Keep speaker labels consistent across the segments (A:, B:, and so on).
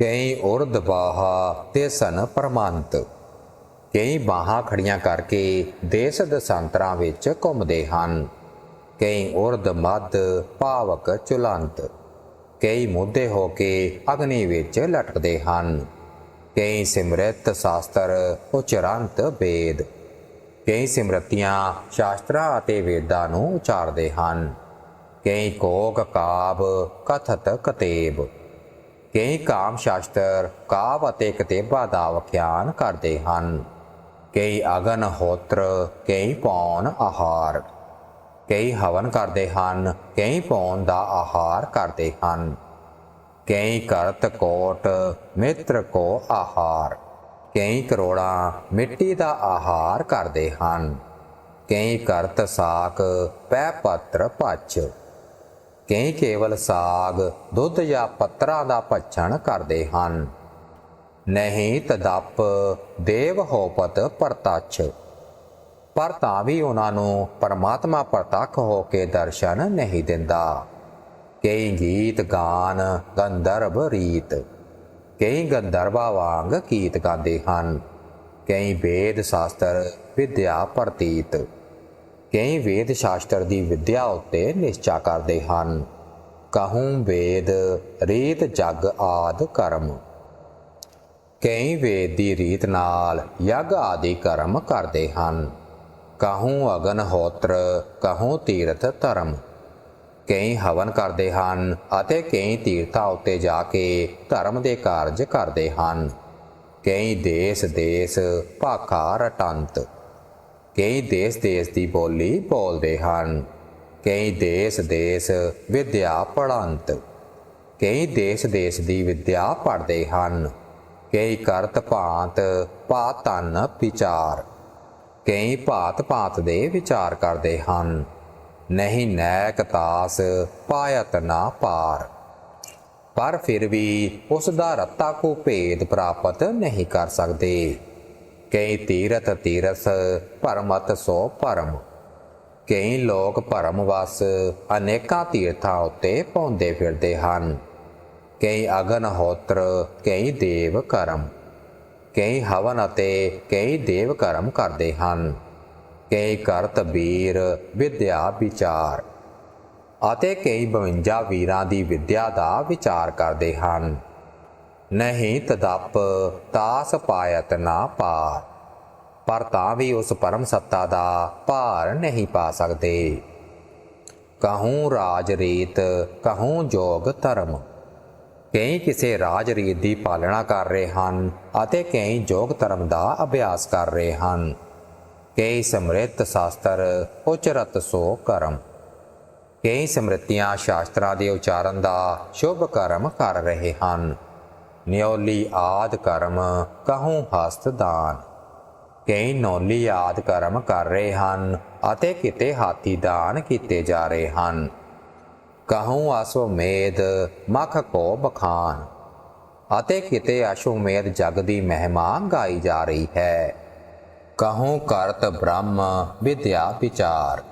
A: ਕਈ ਉਰਦ ਬਾਹਾ ਤੇ ਸਨ ਪਰਮੰਤ ਕਈ ਬਾਹਾਂ ਖੜੀਆਂ ਕਰਕੇ ਦੇਸ ਦਸਾਂਤਰਾਂ ਵਿੱਚ ਘੁੰਮਦੇ ਹਨ। ਕਈ ਉਰਦ ਮੱਧ ਭਾਵਕ ਚੁਲੰਤ। ਕਈ ਮੁੱਦੇ ਹੋ ਕੇ ਅਗਨੀ ਵਿੱਚ ਲਟਕਦੇ ਹਨ। ਕਈ ਸਿਮਰਤ ਸ਼ਾਸਤਰ, ਉਚਰੰਤ ਵੇਦ। ਕਈ ਸਿਮਰਤੀਆਂ ਸ਼ਾਸਤਰਾਂ ਅਤੇ ਵੇਦਾਂ ਨੂੰ ਉਚਾਰਦੇ ਹਨ। ਕਈ ਕੋਕ ਕਾਵ, ਕਥਤ ਕਤੇਬ। ਕਈ ਕਾਮ ਸ਼ਾਸਤਰ, ਕਾਵ ਅਤੇ ਕਤੇਬਾਂ ਦਾ ਵਿਖਿਆਨ ਕਰਦੇ ਹਨ। ਕਈ ਅਗਨ ਹੋਤਰ, ਕਈ ਪੌਣ ਆਹਾਰ। ਕਈ ਹਵਨ ਕਰਦੇ ਹਨ, ਕਈ ਪੌਣ ਦਾ ਆਹਾਰ ਕਰਦੇ ਹਨ। ਕਈ ਕਰਤ ਕੋਟ, ਮਿੱਤਰ ਕੋ ਆਹਾਰ। ਕਈ ਕਰੋੜਾਂ ਮਿੱਟੀ ਦਾ ਆਹਾਰ ਕਰਦੇ ਹਨ। ਕਈ ਕਰਤ ਸਾਕ ਪੈ ਪੱਤਰ ਪੱਛ ਕਈ ਕੇਵਲ ਸਾਗ ਦੁੱਧ ਜਾਂ ਪੱਤਰਾਂ ਦਾ ਭੱਛਣ ਕਰਦੇ ਹਨ। ਨਹੀਂ ਤਦਪ ਦੇਵ ਹੋਪਤ ਪਰਤਛ। ਪਰ ਤਾਂ ਵੀ ਉਹਨਾਂ ਨੂੰ ਪਰਮਾਤਮਾ ਪ੍ਰਤੱਖ ਹੋ ਕੇ ਦਰਸ਼ਨ ਨਹੀਂ ਦਿੰਦਾ। ਕਈ ਗੀਤ ਗਾਨ ਗੰਧਰਵ ਰੀਤ। ਕਈ ਗੰਧਰਵਾ ਵਾਂਗ ਗੀਤ ਗਾਉਂਦੇ ਹਨ। ਕਈ ਵੇਦ ਸ਼ਾਸਤਰ ਵਿਦਿਆ ਪ੍ਰਤੀਤ। ਕਈ ਵੇਦ ਸ਼ਾਸਤਰ ਦੀ ਵਿਦਿਆ ਉੱਤੇ ਨਿਸ਼ਚਾ ਕਰਦੇ ਹਨ। ਕਹੂੰ ਵੇਦ, ਰੀਤ, ਜਗ, ਆਦ, ਕਰਮ। ਕਈ ਵੇਦ ਦੀ ਰੀਤ ਨਾਲ ਯਗ ਆਦਿ ਕਰਮ ਕਰਦੇ ਹਨ। ਕਹੂੰ ਅਗਨ ਹੋਤਰ ਕਹੂੰ ਤੀਰਥ ਧਰਮ। ਕਈ ਹਵਨ ਕਰਦੇ ਹਨ ਅਤੇ ਕਈ ਤੀਰਥਾਂ ਉੱਤੇ ਜਾ ਕੇ ਧਰਮ ਦੇ ਕਾਰਜ ਕਰਦੇ ਹਨ। ਕਈ ਦੇਸ ਦੇਸ ਭਾਖਾ, ਰਟੰਤ। ਕਈ ਦੇਸ ਦੇਸ ਦੀ ਬੋਲੀ ਬੋਲਦੇ ਹਨ। ਕਈ ਦੇਸ ਦੇਸ ਵਿਦਿਆ ਪੜ੍ਹੰਤ। ਕਈ ਦੇਸ ਦੇਸ ਦੀ ਵਿਦਿਆ ਪੜ੍ਹਦੇ ਹਨ। ਕਈ ਕਰਤ ਭਾਂਤ ਪਾਤਨ ਵਿਚਾਰ। ਕਈ ਭਾਤ ਭਾਤ ਦੇ ਵਿਚਾਰ ਕਰਦੇ ਹਨ। ਨਹੀਂ ਨੈਕ ਤਾਸ ਪਾਇਤ ਨਾ ਪਾਰ। ਪਰ ਫਿਰ ਵੀ ਉਸ ਦਾ ਰੱਤਾ ਕੋ ਭੇਦ ਪ੍ਰਾਪਤ ਨਹੀਂ ਕਰ ਸਕਦੇ। ਕਈ ਤੀਰਥ ਤੀਰਸ ਭਰਮਤ ਸੋ ਭਰਮ ਕਈ ਲੋਕ ਭਰਮ ਵਸ ਅਨੇਕਾਂ ਤੀਰਥਾਂ ਉੱਤੇ ਪਹੁੰਚਦੇ ਫਿਰਦੇ ਹਨ। ਕਈ ਅਗਨ ਹੋਤਰ, ਕਈ ਦੇਵ ਕਰਮ। ਕਈ ਹਵਨ ਅਤੇ ਕਈ ਦੇਵ ਕਰਮ ਕਰਦੇ ਹਨ। ਕਈ ਕਰਤ ਵੀਰ ਵਿਦਿਆ ਵਿਚਾਰ ਅਤੇ ਕਈ 52 ਵੀਰਾਂ ਦੀ ਵਿਦਿਆ ਦਾ ਵਿਚਾਰ ਕਰਦੇ ਹਨ। ਨਹੀਂ ਤਦਪ ਤਾਸ ਪਾਇਤ ਨਾ ਪਾਰ। ਪਰ ਤਾਂ ਵੀ ਉਸ ਪਰਮ ਸੱਤਾ ਦਾ ਭਾਰ ਨਹੀਂ ਪਾ ਸਕਦੇ। ਕਹੂੰ ਰਾਜ ਰੀਤ, ਕਹੂੰ ਜੋਗ ਧਰਮ। ਕਈ ਕਿਸੇ ਰਾਜ ਰੀਤ ਦੀ ਪਾਲਣਾ ਕਰ ਰਹੇ ਹਨ ਅਤੇ ਕਈ ਜੋਗ ਧਰਮ ਦਾ ਅਭਿਆਸ ਕਰ ਰਹੇ ਹਨ। ਕਈ ਸਮ੍ਰਿਤ ਸ਼ਾਸਤਰ, ਉਚਰਤ ਸੋ ਕਰਮ। ਕਈ ਸਮ੍ਰਿਤੀਆਂ ਸ਼ਾਸਤਰਾਂ ਦੇ ਉਚਾਰਨ ਦਾ ਸ਼ੁਭ ਕਰਮ ਕਰ ਰਹੇ ਹਨ। ਨਿਉਲੀ ਆਦ ਕਰਮ ਕਹੂੰ ਹਸਤ ਦਾਨ। ਕਈ ਨੌਲੀ ਆਦ ਕਰਮ ਕਰ ਰਹੇ ਹਨ ਅਤੇ ਕਿਤੇ ਹਾਥੀ ਦਾਨ ਕੀਤੇ ਜਾ ਰਹੇ ਹਨ। ਕਹੂੰ ਅਸਵਮੇਧ ਮਖ ਕੋ ਬਖਾਨ ਅਤੇ ਕਿਤੇ ਅਸ਼ਵਮੇਧ ਜਗ ਦੀ ਮਹਿਮਾ ਗਾਈ ਜਾ ਰਹੀ ਹੈ। ਕਹੂੰ ਕਰਤ ਬ੍ਰਹਮ ਵਿਦਿਆ ਵਿਚਾਰ।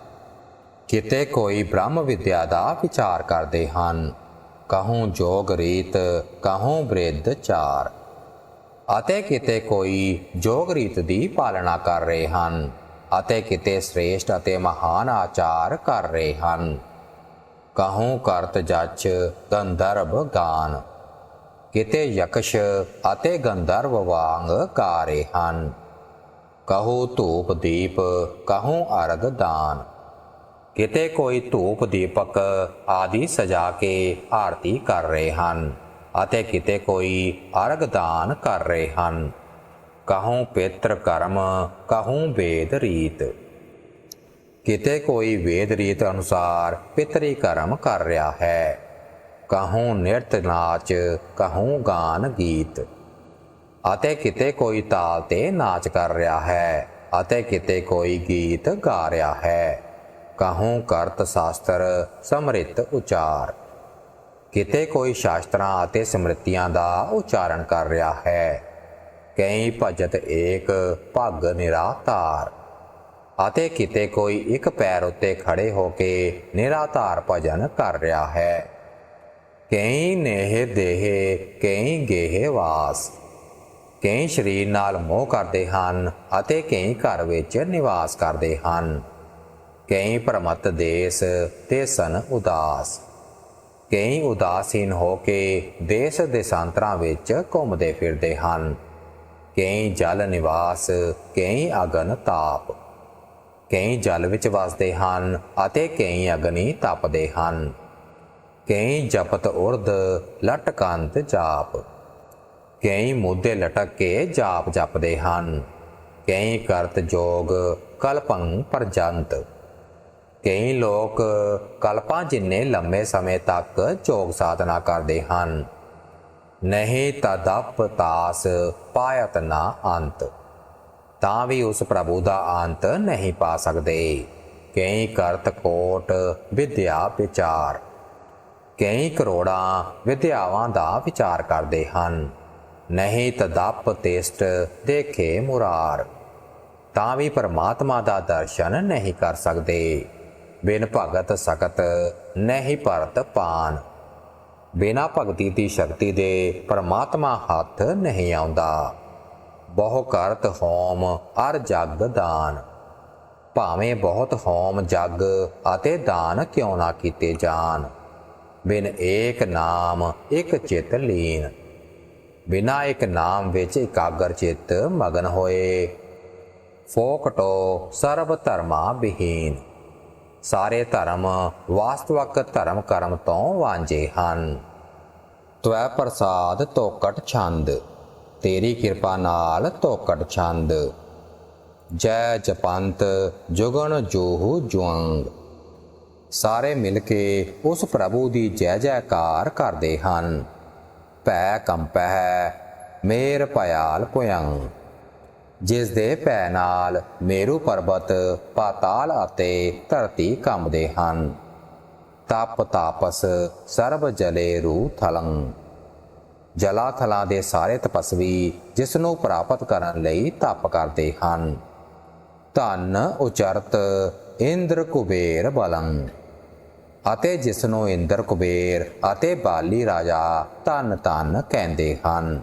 A: ਕਿਤੇ ਕੋਈ ਬ੍ਰਹਮ ਵਿਦਿਆ ਦਾ ਵਿਚਾਰ ਕਰਦੇ ਹਨ। ਕਹੂੰ ਜੋਗ ਰੀਤ, ਕਹੂੰ ਬ੍ਰਿਧ ਚਾਰ। ਅਤੇ ਕਿਤੇ ਕੋਈ ਜੋਗ ਰੀਤ ਦੀ ਪਾਲਣਾ ਕਰ ਰਹੇ ਹਨ, ਅਤੇ ਕਿਤੇ ਸ੍ਰੇਸ਼ਟ ਅਤੇ ਮਹਾਨ ਆਚਾਰ ਕਰ ਰਹੇ ਹਨ। ਕਹੂੰ ਕਰਤ ਜੱਚ ਗੰਧਰਵ ਗਾਨ। ਕਿਤੇ ਯਕਸ਼ ਅਤੇ ਗੰਧਰਵ ਵਾਂਗ ਗਾ ਰਹੇ ਹਨ। ਕਹੂ ਧੂਪ ਦੀਪ, ਕਹੂੰ ਅਰਗ ਦਾਨ। ਕਿਤੇ ਕੋਈ ਧੂਪ ਦੀਪਕ ਆਦਿ ਸਜਾ ਕੇ ਆਰਤੀ ਕਰ ਰਹੇ ਹਨ ਅਤੇ ਕਿਤੇ ਕੋਈ ਅਰਗ ਦਾਨ ਕਰ ਰਹੇ ਹਨ। ਕਹੂੰ ਪਿਤਰ ਕਰਮ, ਕਹੂੰ ਵੇਦ ਰੀਤ। ਕਿਤੇ ਕੋਈ ਵੇਦ ਰੀਤ ਅਨੁਸਾਰ ਪਿਤਰੀ ਕਰਮ ਕਰ ਰਿਹਾ ਹੈ। ਕਹੂੰ ਨਿਰਤ ਨਾਚ, ਕਹੂੰ ਗਾਨ ਗੀਤ। ਅਤੇ ਕਿਤੇ ਕੋਈ ਤਾਲ ਤੇ ਨਾਚ ਕਰ ਰਿਹਾ ਹੈ ਅਤੇ ਕਿਤੇ ਕੋਈ ਗੀਤ ਗਾ ਰਿਹਾ ਹੈ। ਕਹੂੰ ਕਰਤ ਸ਼ਾਸਤਰ ਸਮਰਿਤ ਉਚਾਰ? ਕਿਤੇ ਕੋਈ ਸ਼ਾਸਤਰਾਂ ਅਤੇ ਸਮ੍ਰਿਤੀਆਂ ਦਾ ਉਚਾਰਨ ਕਰ ਰਿਹਾ ਹੈ, ਕਈ ਭਜਤ ਏਕ ਭਗ ਨਿਰਾਤਾਰ ਅਤੇ ਕਿਤੇ ਕੋਈ ਇੱਕ ਪੈਰ ਉੱਤੇ ਖੜੇ ਹੋ ਕੇ ਨਿਰਾਧਾਰ ਭਜਨ ਕਰ ਰਿਹਾ ਹੈ। ਕਈ ਨੇਹ ਦੇਹ, ਕਈ ਗੇਹ ਵਾਸ। ਕਈ ਸਰੀਰ ਨਾਲ ਮੋਹ ਕਰਦੇ ਹਨ ਅਤੇ ਕਈ ਘਰ ਵਿੱਚ ਨਿਵਾਸ ਕਰਦੇ ਹਨ। ਕਈ ਪਰਮਤ ਦੇਸ ਤੇ ਸਨ ਉਦਾਸ। ਕਈ ਉਦਾਸੀਨ ਹੋ ਕੇ ਦੇਸ਼ ਦੇਸ਼ਾਂਤਰਾਂ ਵਿੱਚ ਘੁੰਮਦੇ ਫਿਰਦੇ ਹਨ। ਕਈ ਜਲ ਨਿਵਾਸ, ਕਈ ਅਗਨ ਤਾਪ। ਕਈ ਜਲ ਵਿੱਚ ਵਸਦੇ ਹਨ ਅਤੇ ਕਈ ਅਗਨੀ ਤਪਦੇ ਹਨ। ਕਈ ਜਪਤ ਉਰਦ ਲਟਕੰਤ ਜਾਪ। ਕਈ ਮੁੱਦੇ ਲਟਕ ਕੇ ਜਾਪ ਜਪਦੇ ਹਨ। ਕਈ ਕਰਤ ਜੋਗ, ਕਲਪੰ ਪਰਜੰਤ। ਕਈ ਲੋਕ ਕਲਪਾਂ ਜਿੰਨੇ ਲੰਮੇ ਸਮੇਂ ਤੱਕ ਜੋਗ ਸਾਧਨਾ ਕਰਦੇ ਹਨ। ਨਹੀਂ ਤਦਪ ਤਾਸ ਪਾਇਤ ਨਾ ਅੰਤ। ਤਾਂ ਵੀ ਉਸ ਪ੍ਰਭੂ ਦਾ ਅੰਤ ਨਹੀਂ ਪਾ ਸਕਦੇ। ਕਈ ਕਰਤ ਕੋਟ ਵਿਦਿਆ ਵਿਚਾਰ। ਕਈ ਕਰੋੜਾਂ ਵਿਦਿਆਵਾਂ ਦਾ ਵਿਚਾਰ ਕਰਦੇ ਹਨ। ਨਹੀਂ ਤਦਪ ਤੇਸਟ ਦੇਖੇ ਮੁਰਾਰ। ਤਾਂ ਵੀ ਪਰਮਾਤਮਾ ਦਾ ਦਰਸ਼ਨ ਨਹੀਂ ਕਰ ਸਕਦੇ। ਬਿਨ ਭਗਤ ਸਕਤ ਨਹੀਂ ਭਰਤ ਪਾਨ। ਬਿਨਾ ਭਗਤੀ ਦੀ ਸ਼ਕਤੀ ਦੇ ਪਰਮਾਤਮਾ ਹੱਥ ਨਹੀਂ ਆਉਂਦਾ। ਬਹੁ ਕਰਤ ਹੋਮ ਅਰ ਜਗ ਦਾਨ। ਭਾਵੇਂ ਬਹੁਤ ਹੋਮ ਜਗ ਅਤੇ ਦਾਨ ਕਿਉਂ ਨਾ ਕੀਤੇ ਜਾਣ ਬਿਨ ਏਕ ਨਾਮ ਇੱਕ ਚਿਤ ਲੀਨ। ਬਿਨਾ ਇੱਕ ਨਾਮ ਵਿੱਚ ਇਕਾਗਰ ਚਿੱਤ ਮਗਨ ਹੋਏ। ਫੋਕਟੋ ਸਰਬ ਧਰਮਾ ਵਿਹੀਨ ਸਾਰੇ ਧਰਮ ਵਾਸਤਵਕ ਧਰਮ ਕਰਮ ਤੋਂ ਵਾਂਝੇ ਹਨ। ਤਵੈ ਪ੍ਰਸਾਦ ਤੋਕਟ ਛੰਦ, ਤੇਰੀ ਕਿਰਪਾ ਨਾਲ ਤੋਕਟ ਛੰਦ। ਜੈ ਜਪੰਤ ਜੁਗਣ ਜੋਹੁ ਜੁਆੰਗ। ਸਾਰੇ ਮਿਲ ਕੇ ਉਸ ਪ੍ਰਭੂ ਦੀ ਜੈ ਜੈਕਾਰ ਕਰਦੇ ਹਨ। ਭੈ ਕੰਪਹਿ, ਮੇਰ ਭਿਆਲ ਪੁਯੰ ਜਿਸ ਦੇ ਭੈ ਨਾਲ ਮੇਰੂ ਪਰਬਤ ਪਾਤਾਲ ਅਤੇ ਧਰਤੀ ਕੰਬਦੇ ਹਨ। ਤਪ ਤਾਪਸ ਸਰਬ ਜਲੇ ਰੂ ਥਲੰ। ਜਲਾ ਥਲਾਂ ਦੇ ਸਾਰੇ ਤਪਸਵੀ ਜਿਸ ਨੂੰ ਪ੍ਰਾਪਤ ਕਰਨ ਲਈ ਤਪ ਕਰਦੇ ਹਨ। ਧਨ, ਉਚਰਤ, ਇੰਦਰ ਕੁਬੇਰ ਬਲੰ। ਅਤੇ ਜਿਸ ਨੂੰ ਇੰਦਰ ਕੁਬੇਰ ਅਤੇ ਬਾਲੀ ਰਾਜਾ ਧਨ ਧਨ ਕਹਿੰਦੇ ਹਨ।